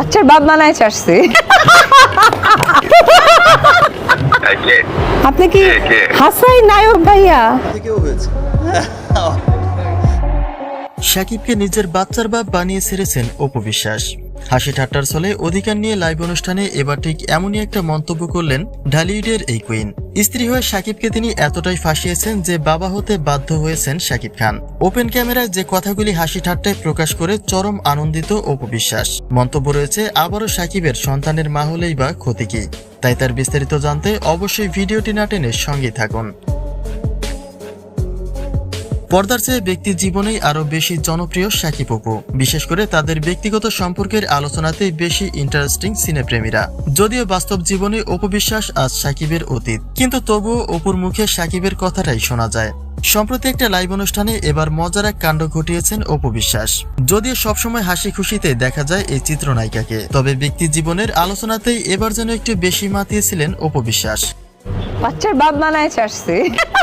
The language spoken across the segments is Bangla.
বাচ্চার বাপ বানায় চাষছি আপনি কি? হাসাই নায়ক ভাইয়া? শাকিবকে সাকিবকে নিজের বাচ্চার বাপ বানিয়ে ছেড়েছেন অপু বিশ্বাস। হাসি ঠাট্টার ছলে অধিকার নিয়ে লাইভ অনুষ্ঠানে এবার ঠিক এমনই একটা মন্তব্য করলেন ঢালিউডের এই কুইন স্ত্রী হয়ে সাকিবকে তিনি এতটাই ফাঁসিয়েছেন যে বাবা হতে বাধ্য হয়েছেন সাকিব খান। ওপেন ক্যামেরায় যে কথাগুলি হাসি ঠাট্টায় প্রকাশ করে চরম আনন্দিত অপু বিশ্বাস মন্তব্য রয়েছে, আবারও সাকিবের সন্তানের মা হলেই বা ক্ষতি কি? তাই তার বিস্তারিত জানতে অবশ্যই ভিডিওটি না টেনে সঙ্গেই থাকুন। পর্দার চেয়ে ব্যক্তির জীবনেই আরও বেশি জনপ্রিয় সাকিব অপু বিশেষ করে তাদের ব্যক্তিগত সম্পর্কের আলোচনাতে বেশি ইন্টারেস্টিং সিনেপ্রেমীরা যদিও বাস্তব জীবনে অপু বিশ্বাস আজ সাকিবের অতীত। কিন্তু তবুও অপুর মুখে সাকিবের কথাটাই শোনা যায়। সম্প্রতি একটা লাইভ অনুষ্ঠানে এবার মজার এক কাণ্ড ঘটিয়েছেন অপু বিশ্বাস যদিও সবসময় হাসি খুশিতে দেখা যায় এই চিত্রনায়িকাকে। তবে ব্যক্তি জীবনের আলোচনাতেই এবার যেন একটু বেশি মাতিয়েছিলেন অপু বিশ্বাস বাচ্চার বাপ বানায় চাষছি।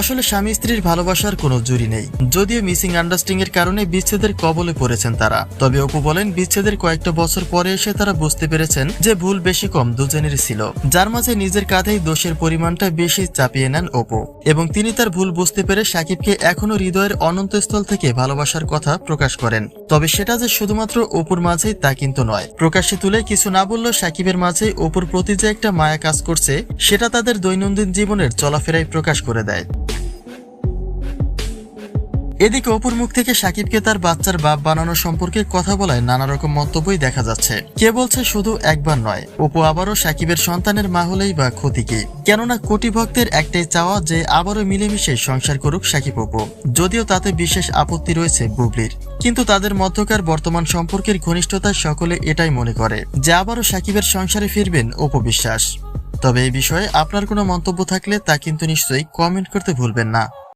আসলে স্বামী স্ত্রীর ভালোবাসার কোনো জুরি নেই। যদিও মিসিং আন্ডারস্ট্যান্ডিং এর কারণে বিচ্ছেদের কবলে পড়েছেন তারা। তবে অপু বলেন, বিচ্ছেদের কয়েকটা বছর পরে এসে তারা বুঝতে পেরেছেন যে ভুল বেশি কম দুজনেরই ছিল। যার মাঝে নিজের কাঁধেই দোষের পরিমাণটা বেশি চাপিয়ে নেন অপু। এবং তিনি তার ভুল বুঝতে পেরে সাকিবকে এখনও হৃদয়ের অনন্তস্থল থেকে ভালোবাসার কথা প্রকাশ করেন। তবে সেটা যে শুধুমাত্র অপুর মাঝেই তা কিন্তু নয়। প্রকাশ্যে তুলে কিছু না বললেও সাকিবের মাঝে অপুর প্রতি যে একটা মায়া কাজ করছে, সেটা তাদের দৈনন্দিন জীবনের চলাফেরায় প্রকাশ করে দেয়। এদিকে অপুর মুখ থেকে সাকিবকে তার বাচ্চার বাপ বানানো সম্পর্কে কথা বলায় নানা রকম মন্তব্যই দেখা যাচ্ছে। কে বলছে শুধু একবার নয়, অপু আবারও সাকিবের সন্তানের মা হলেই বা ক্ষতি কি? কেননা কোটি ভক্তের একটাই চাওয়া যে আবারও মিলেমিশে সংসার করুক সাকিব অপু। যদিও তাতে বিশেষ আপত্তি রয়েছে বুবলির। কিন্তু তাদের মধ্যকার বর্তমান সম্পর্কের ঘনিষ্ঠতায় সকলে এটাই মনে করে যে আবারও সাকিবের সংসারে ফিরবেন অপু বিশ্বাস। তবে এই বিষয়ে আপনার কোনো মন্তব্য থাকলে তা কিন্তু নিশ্চয়ই কমেন্ট করতে ভুলবেন না।